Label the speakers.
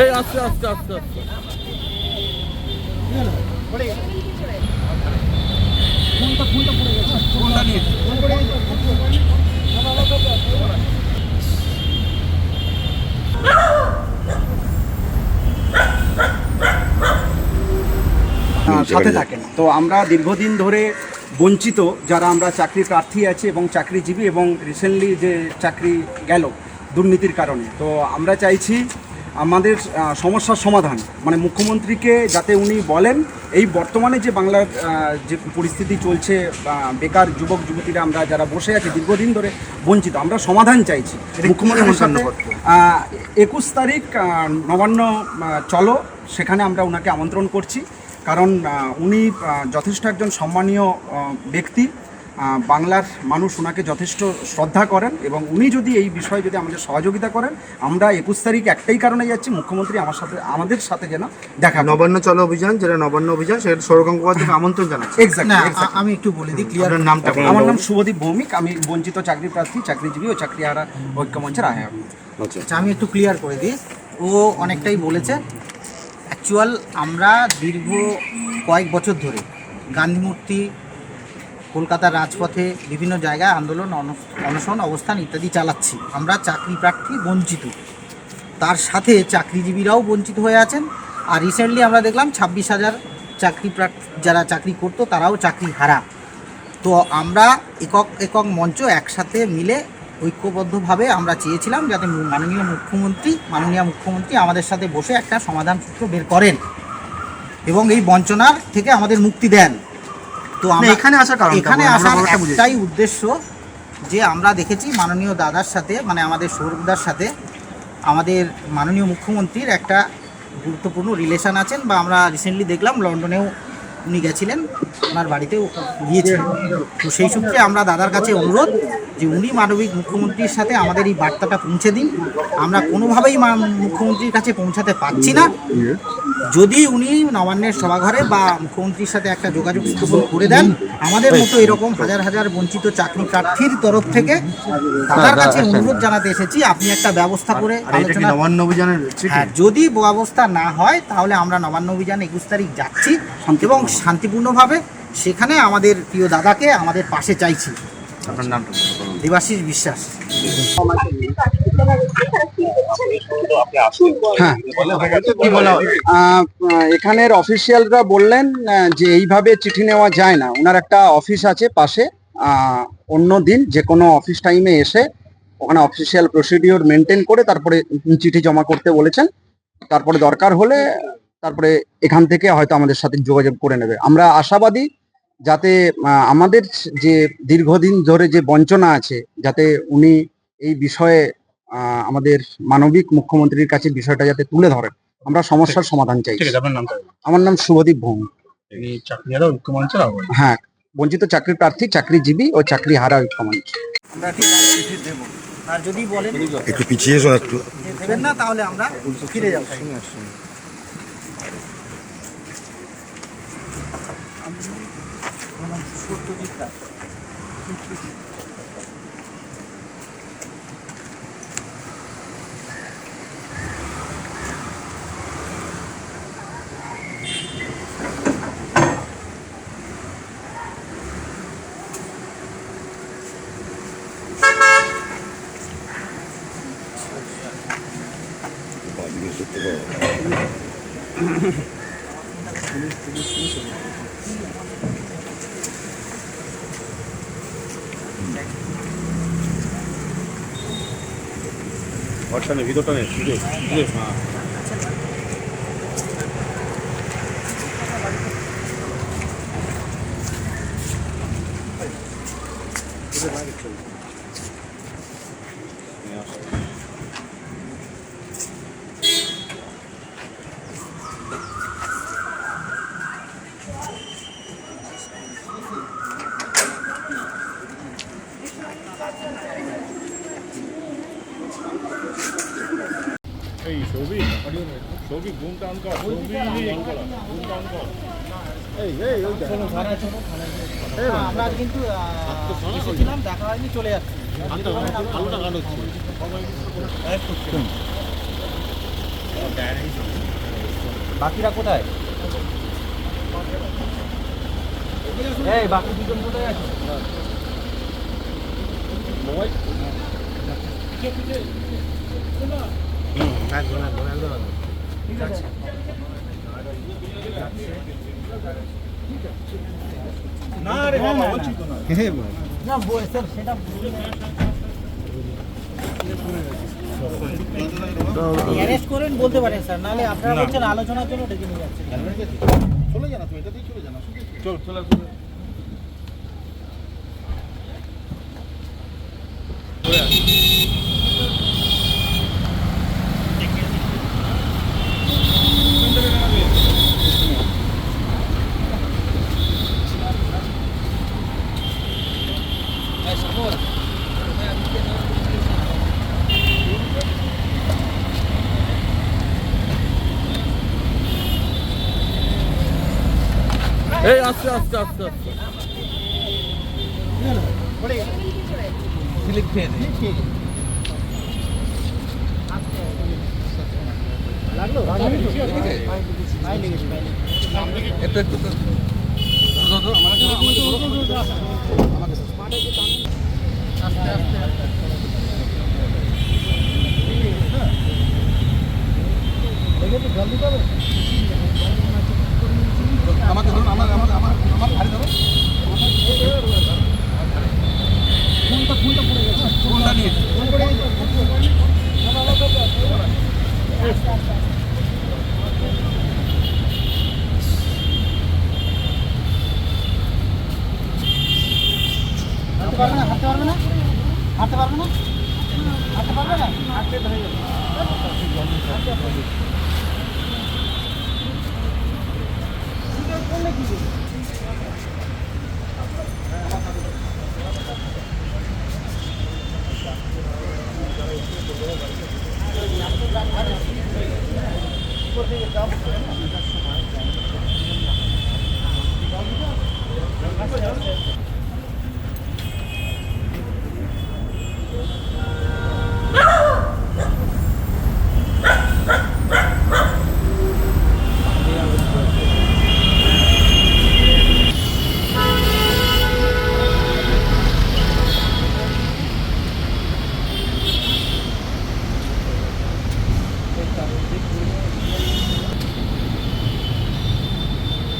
Speaker 1: এই আস্তে আস্তে আস্তে আস্তে
Speaker 2: সাথে থাকেন। তো আমরা দীর্ঘদিন ধরে বঞ্চিত, যারা আমরা চাকরি প্রার্থী আছি এবং চাকরিজীবী এবং রিসেন্টলি যে চাকরি গেল দুর্নীতির কারণে। তো আমরা চাইছি আমাদের সমস্যার সমাধান। মানে মুখ্যমন্ত্রীকে যাতে উনি বলেন এই বর্তমানে যে বাংলার যে পরিস্থিতি চলছে বেকার যুবক যুবতীরা আমরা যারা বসে আছি দীর্ঘদিন ধরে বঞ্চিত আমরা সমাধান চাইছি। মুখ্যমন্ত্রীর সাথে একুশ তারিখ নবান্ন চলো সেখানে আমরা ওনাকে আমন্ত্রণ করছি। কারণ উনি যথেষ্ট একজন সম্মানীয় ব্যক্তি। বাংলার মানুষ ওনাকে যথেষ্ট শ্রদ্ধা করেন এবং উনি যদি এই বিষয়ে যদি আমাদের সহযোগিতা করেন আমরা একুশ তারিখ একটাই কারণে যাচ্ছি মুখ্যমন্ত্রী আমার সাথে আমাদের সাথে যেন দেখা
Speaker 3: নবান্ন চলো অভিযান যেটা নবান্ন অভিযান সেটা সৌরভ গঙ্গোপাধ্যায় থেকে আমন্ত্রণ জানাচ্ছে।
Speaker 4: আমি একটু বলে দিই ক্লিয়ার
Speaker 3: নামটা
Speaker 2: আমার নাম শুভদীপ ভৌমিক আমি বঞ্চিত চাকরি প্রার্থী চাকরিজীবী ও চাকরি চাকরিহারা ঐক্যমঞ্চের আহ্বায়ক।
Speaker 4: আচ্ছা। আমি একটু ক্লিয়ার করে দিই। ও অনেকটাই বলেছে অ্যাকচুয়াল আমরা দীর্ঘ কয়েক বছর ধরে গান্ধী মূর্তি কলকাতার রাজপথে বিভিন্ন জায়গায় আন্দোলন অন- অনশন, অবস্থান ইত্যাদি চালাচ্ছি। আমরা চাকরি প্রার্থী বঞ্চিত। তার সাথে চাকরিজীবীরাও বঞ্চিত হয়ে আছেন। আর রিসেন্টলি আমরা দেখলাম ছাব্বিশ হাজার চাকরি প্রার্থী, যারা চাকরি করতো, তারাও চাকরি হারা। তো আমরা একক একক মঞ্চ একসাথে মিলে ঐক্যবদ্ধভাবে আমরা চেয়েছিলাম যাতে মাননীয় মুখ্যমন্ত্রী মাননীয় মুখ্যমন্ত্রী আমাদের সাথে বসে একটা সমাধান সূত্র বের করেন এবং এই বঞ্চনার থেকে আমাদের মুক্তি দেন। তো আমরা
Speaker 3: এখানে আসার কারণটা
Speaker 4: এখানে আসার। একটাই উদ্দেশ্য যে আমরা দেখেছি মাননীয় দাদার সাথে মানে আমাদের সৌরভদার সাথে আমাদের মাননীয় মুখ্যমন্ত্রীর একটা গুরুত্বপূর্ণ রিলেশন আছেন বা আমরা রিসেন্টলি দেখলাম লন্ডনেও উনি গেছিলেন ওনার বাড়িতেও গিয়েছিলেন। তো সেই সূত্রে আমরা দাদার কাছে অনুরোধ যে উনি মানবিক মুখ্যমন্ত্রীর সাথে আমাদের এই বার্তাটা পৌঁছে দিন। আমরা কোনোভাবেই মুখ্যমন্ত্রীর কাছে পৌঁছাতে পারছি না। যদি উনি নবান্নের সভাঘরে বা মুখ্যমন্ত্রীর সাথে একটা যোগাযোগ স্থাপন করে দেন আমাদের মতো এরকম হাজার হাজার বঞ্চিত চাকরি প্রার্থীর তরফ থেকে দাদার কাছে অনুরোধ জানাতে এসেছি আপনি একটা ব্যবস্থা করে
Speaker 3: নবান্ন অভিযানের
Speaker 4: হ্যাঁ যদি ব্যবস্থা না হয় তাহলে আমরা নবান্ন অভিযান একুশ তারিখ যাচ্ছি এবং শান্তিপূর্ণভাবে সেখানে আমাদের প্রিয় দাদাকে আমাদের পাশে চাইছি।
Speaker 3: আপনার নামটা
Speaker 4: দেবাশিস বিশ্বাস।
Speaker 2: হ্যাঁ। এখানের অফিসিয়ালরা বললেন যে এইভাবে চিঠি নেওয়া যায় না। ওনার একটা অফিস আছে পাশে। অন্য দিন যে কোনো অফিস টাইমে এসে ওখানে অফিসিয়াল প্রসিডিওর মেনটেন করে তারপরে চিঠি জমা করতে বলেছেন। তারপরে দরকার হলে তারপরে এখান থেকে হয়তো আমাদের সাথে যোগাযোগ করে নেবে। আমরা আশাবাদী যাতে আমাদের যে দীর্ঘদিন ধরে যে বঞ্চনা আছে যাতে উনি এই বিষয়ে আমাদের মানবিক মুখ্যমন্ত্রীর কাছে বিষয়টা যাতে তুলে ধরেন। আমরা সমস্যার সমাধান চাই আমার নাম শুভদীপ
Speaker 1: আহ্বান
Speaker 2: হ্যাঁ বঞ্চিত চাকরি প্রার্থী চাকরিজীবী ও চাকরি হারা ঐক্যমঞ্চ।
Speaker 4: আমরা ঠিক চিঠি দেব। আর যদি বলেন
Speaker 5: একটু পিছিয়ে
Speaker 4: দেবেন না তাহলে আমরা ফিরে যাব। ットギター。Thank you.
Speaker 1: ঘরটা নেই ভিতরটা সুযোগ হ্যাঁ এই ঘুমটা অন কর
Speaker 4: আমরা কিন্তু এসেছিলাম দেখা হয়নি চলে যাচ্ছি।
Speaker 1: আলোটা গান হচ্ছে।
Speaker 4: বাকিরা কোথায়? এই বাকি দুজন কোথায় আছে?
Speaker 1: না রে বাবা বলছি তো না
Speaker 4: না স্যার সেটা অ্যারেস্ট করেন বলতে পারেন স্যার নাহলে আপনারা বলছেন আলোচনার জন্য ডেকে নিয়ে
Speaker 1: চলে যা না তুই এটাতেই চলে যা না চল চলে চলে এই আস্তে আস্তে আস্তে। আস্তে একটু একটু আমাকে ধরুন আমার আমার আমার আমার ঘাড়ে ধরুন। ফোনটা নিয়ে।
Speaker 4: হাঁটতে পারবে না হাঁটতে পারবে না? হাঁটতে পারবে না? হাঁটতে পারবে না? হাঁটতে
Speaker 1: করবে